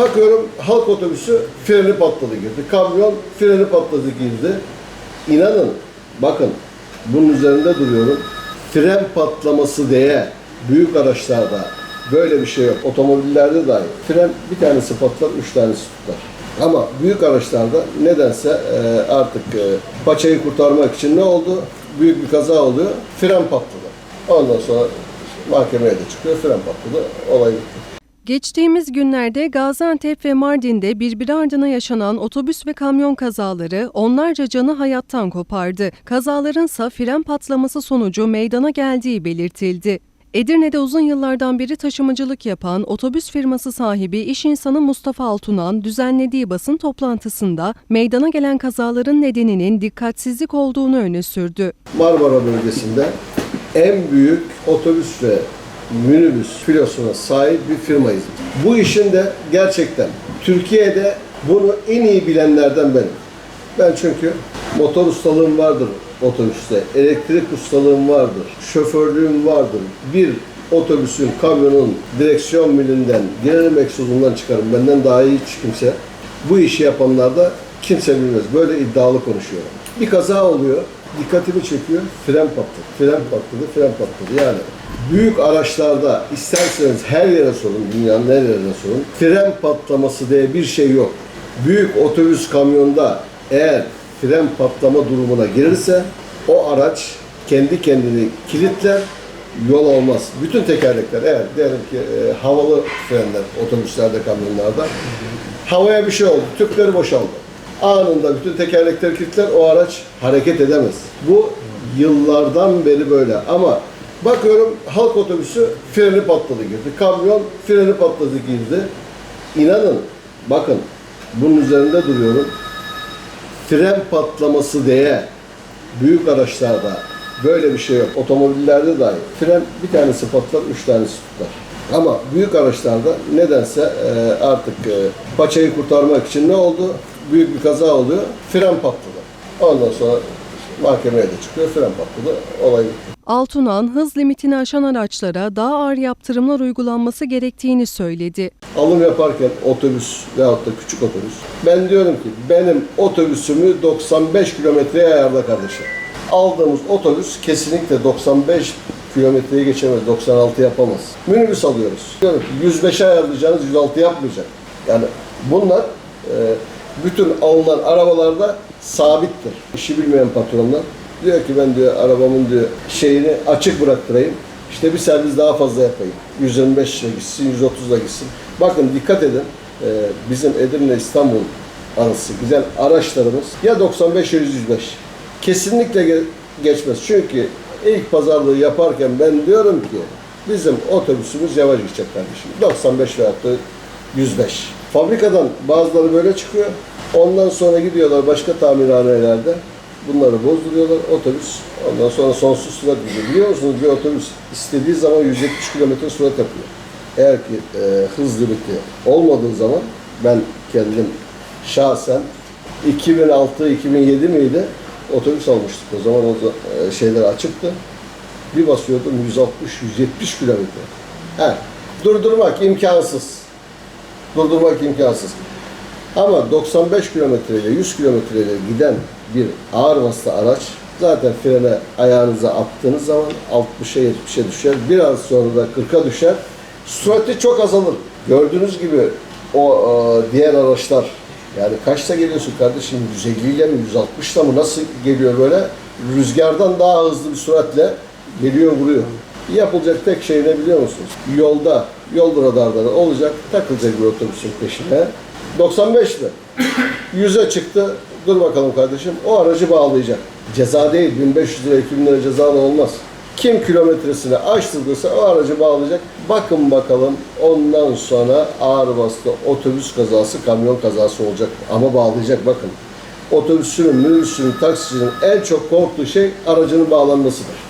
Bakıyorum halk otobüsü freni patladı girdi. Kamyon freni patladı girdi. İnanın bakın bunun üzerinde duruyorum. Fren patlaması diye büyük araçlarda böyle bir şey yok. Otomobillerde dahi fren bir tanesi patlar, üç tanesi tutar. Ama büyük araçlarda nedense e, artık e, paçayı kurtarmak için ne oldu? Büyük bir kaza oluyor. Fren patladı. Ondan sonra mahkemeye de çıkıyor. Fren patladı. Olay bitti. Geçtiğimiz günlerde Gaziantep ve Mardin'de birbiri ardına yaşanan otobüs ve kamyon kazaları onlarca canı hayattan kopardı. Kazalarınsa fren patlaması sonucu meydana geldiği belirtildi. Edirne'de uzun yıllardan beri taşımacılık yapan otobüs firması sahibi iş insanı Mustafa Altunan düzenlediği basın toplantısında meydana gelen kazaların nedeninin dikkatsizlik olduğunu öne sürdü. Marmara bölgesinde en büyük otobüs ve minibüs filosuna sahip bir firmayız. Bu işin de gerçekten Türkiye'de bunu en iyi bilenlerden benim. Ben çünkü motor ustalığım vardır otobüste, elektrik ustalığım vardır, şoförlüğüm vardır. Bir otobüsün, kamyonun direksiyon milinden, gelelim egzozundan çıkarım. Benden daha iyi hiç kimse. Bu işi yapanlar da kimse bilmez. Böyle iddialı konuşuyorum. Bir kaza oluyor, dikkatimi çekiyor, fren patladı, fren patladı, fren patladı. Yani büyük araçlarda isterseniz her yere sorun, dünyanın her yerine sorun. Fren patlaması diye bir şey yok. Büyük otobüs kamyonda eğer fren patlama durumuna girirse o araç kendi kendini kilitler, yol olmaz. Bütün tekerlekler eğer diyelim ki e, havalı frenler otobüslerde, kamyonlarda havaya bir şey oldu, tüpleri boşaldı. Anında bütün tekerlekler kilitler, o araç hareket edemez. Bu yıllardan beri böyle ama bakıyorum halk otobüsü freni patladı girdi. Kamyon freni patladı girdi. İnanın bakın bunun üzerinde duruyorum. Fren patlaması diye büyük araçlarda böyle bir şey yok. Otomobillerde dahi fren bir tanesi patlar, üç tanesi tutar. Ama büyük araçlarda nedense e, artık e, paçayı kurtarmak için ne oldu? Büyük bir kaza oluyor. Fren patladı. Ondan sonra mahkemeye de çıkıyor. Fren patladı. Olay bitti. Altunan hız limitini aşan araçlara daha ağır yaptırımlar uygulanması gerektiğini söyledi. alım yaparken otobüs veyahut da küçük otobüs. Ben diyorum ki benim otobüsümü 95 kilometreye ayarla kardeşim. Aldığımız otobüs kesinlikle 95 kilometreyi geçemez, 96 yapamaz. Minibüs alıyoruz. Diyorum ki 105'e ayarlayacağınız 106 yapmayacak. Yani bunlar e, bütün alınan arabalarda sabittir. İşi bilmeyen patronlar diyor ki ben diyor arabamın diyor şeyini açık bıraktırayım. İşte bir servis daha fazla yapayım. 125 ile gitsin, 130 ile gitsin. Bakın dikkat edin. e, bizim Edirne İstanbul arası güzel araçlarımız ya 95 ya 105. Kesinlikle ge- geçmez. Çünkü ilk pazarlığı yaparken ben diyorum ki bizim otobüsümüz yavaş gidecek kardeşim. 95 veyahut da 105. Fabrikadan bazıları böyle çıkıyor. Ondan sonra gidiyorlar başka tamirhanelerde. Bunları bozduruyorlar. Otobüs ondan sonra sonsuz sürat gidiyor. Biliyor musunuz bir otobüs istediği zaman 170 km sürat yapıyor. Eğer ki e, hız limiti olmadığı zaman ben kendim şahsen 2006-2007 miydi otobüs almıştık. O zaman o e, şeyler açıktı. Bir basıyordum 160-170 kilometre. He, durdurmak imkansız. Durdurmak imkansız. Ama 95 kilometreyle 100 kilometreyle giden bir ağır vasıta araç zaten frene ayağınıza attığınız zaman 60'a 70'e düşer. Biraz sonra da 40'a düşer. Sürati çok azalır. Gördüğünüz gibi o e, diğer araçlar yani kaçta geliyorsun kardeşim? 150 ile mi 160 ile mi nasıl geliyor böyle? Rüzgardan daha hızlı bir süratle geliyor vuruyor. Yapılacak tek şey ne biliyor musunuz? Yolda, yol radarları olacak, takılacak bir otobüsün peşine. 95 mi? 100'e çıktı. Dur bakalım kardeşim. O aracı bağlayacak. Ceza değil. 1500 lira, 2000 lira ceza da olmaz. Kim kilometresini aştırdıysa o aracı bağlayacak. Bakın bakalım ondan sonra ağır bastı otobüs kazası, kamyon kazası olacak. Ama bağlayacak bakın. Otobüsünün, minibüsünün, taksicinin en çok korktuğu şey aracının bağlanmasıdır.